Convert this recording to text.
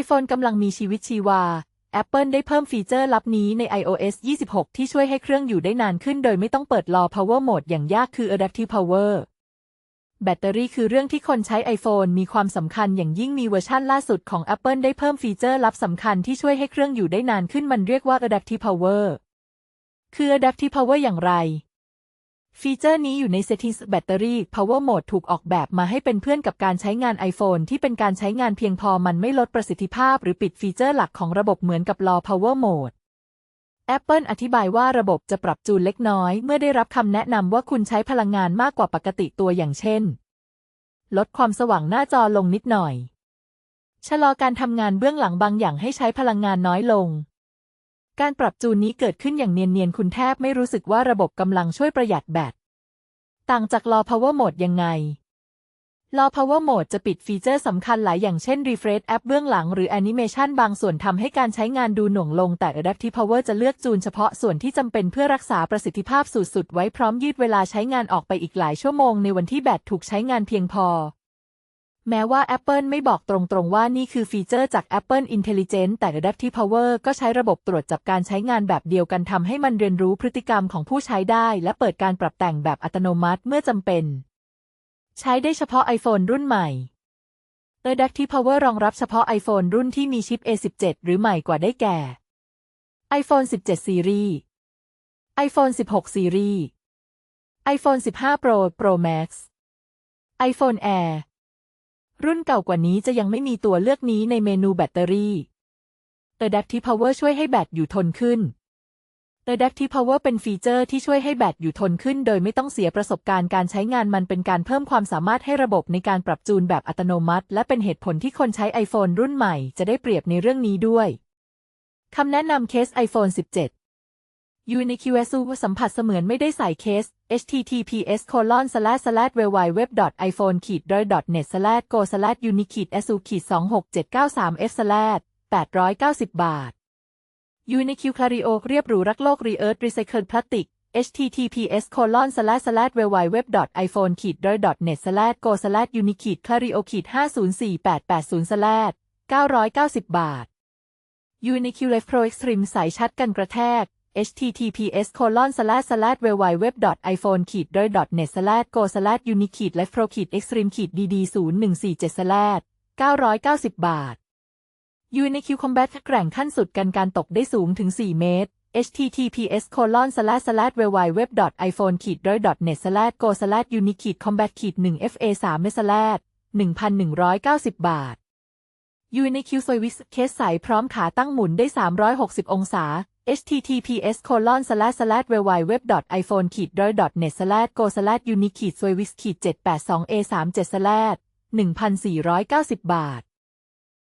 iPhone กำลังมีชีวิตชีวา Apple ได้เพิ่มฟีเจอร์ลับนี้ใน iOS 26 ที่ช่วยให้เครื่องอยู่ได้นานขึ้นโดยไม่ต้องเปิดรอ Power Mode อย่างยากคือ Adaptive Power แบตเตอรี่คือเรื่องที่คนใช้ iPhone มีความสำคัญอย่างยิ่งมีเวอร์ชั่นล่าสุดของ Apple ได้เพิ่มฟีเจอร์ลับสำคัญที่ช่วยให้เครื่องอยู่ได้นานขึ้นมันเรียกว่า Adaptive Power คือ Adaptive Power อย่างไร ฟีเจอร์นี้อยู่ใน Settings Battery Power Mode ถูกออกแบบมาให้เป็นเพื่อนกับการใช้งาน iPhone ที่เป็นการใช้งานเพียงพอมันไม่ลดประสิทธิภาพหรือปิดฟีเจอร์หลักของระบบเหมือนกับ Raw Power Mode Apple อธิบายว่าระบบจะปรับจูนเล็กน้อย เมื่อได้รับคำแนะนำว่าคุณใช้พลังงานมากกว่าปกติตัวอย่างเช่น ลดความสว่างหน้าจอลงนิดหน่อย ชะลอการทำงานเบื้องหลังบางอย่างให้ใช้พลังงานน้อยลง การปรับจูนนี้เกิดขึ้นอย่างเนียนๆ คุณแทบไม่รู้สึกว่าระบบกำลังช่วยประหยัดแบต ต่างจาก Raw Power Mode ยังไง Raw Power Mode จะปิดฟีเจอร์สำคัญหลายอย่างเช่น Refresh แอปเบื้องหลังหรือแอนิเมชันบางส่วนทำให้การใช้งานดูหน่วงลง แต่ Adaptive Power จะเลือกจูนเฉพาะส่วนที่จำเป็นเพื่อรักษาประสิทธิภาพสูงสุดไว้พร้อมยืดเวลาใช้งานออกไปอีกหลายชั่วโมงในวันที่แบตถูกใช้งานเพียงพอ แม้ว่า Apple ไม่บอกตรงๆว่านี่คือฟีเจอร์จาก Apple Intelligence แต่ Adaptive Power ก็ใช้ระบบตรวจจับการใช้งานแบบเดียวกันทำให้มันเรียนรู้พฤติกรรมของผู้ใช้ได้ และเปิดการปรับแต่งแบบอัตโนมัติเมื่อจำเป็น ใช้ได้เฉพาะ iPhone รุ่นใหม่ Adaptive Power รองรับเฉพาะ iPhone รุ่นที่มีชิป A17 หรือใหม่กว่าได้แก่ iPhone 17ซีรีส์ iPhone 16ซีรีส์ iPhone 15 Pro Pro Max iPhone Air รุ่นเก่ากว่านี้จะยังไม่มีตัวเลือกนี้ในเมนูแบตเตอรี่ Adaptive Power ช่วยให้แบตอยู่ทนขึ้น Adaptive Power เป็นฟีเจอร์ที่ช่วยให้แบตอยู่ทนขึ้น โดยไม่ต้องเสียประสบการณ์การใช้งานมันเป็นการเพิ่มความสามารถให้ระบบในการปรับจูนแบบอัตโนมัติ และเป็นเหตุผลที่คนใช้ iPhone รุ่นใหม่จะได้เปรียบในเรื่องนี้ด้วย คำแนะนำเคส iPhone 17 ยูนิคิวเอสูสัมผัสเสมือนไม่ได้ใส่เคส https c o l o n w w w i p h o n e d o n e t g o u n i k i s u 2 6 7 9 3 f slash 890 บาทยูนิคิวคลาริโอเรียบหรูรักโลกรีเอิร์ธรีไซเคิลพลาสติก https c o l o n w w w i p h o n e d o n e t g o u n i k i c l a r i o 504880 slash 990 บาทยูนิคิวเลฟโปรเอ็กซ์ตรีมสายชัดกันกระแทก https colon slash slash www iphone net slash go slash uni life pro extreme dd 0147 slash 990 บาท UniQ Combat แบทแกร่งขั้นสุดกันการตกได้สูงถึง 4 เมตร https colon slash slash www iphone ขีด net slash go slash uni combat ขีด 1 fa 3 slash 1,190 บาท UniQ Service เคสใสพร้อมขาตั้งหมุนได้ 360 องศา https colon slash slash www iphone net slash go slash uni service 782 a 37 slash 1,490 บาท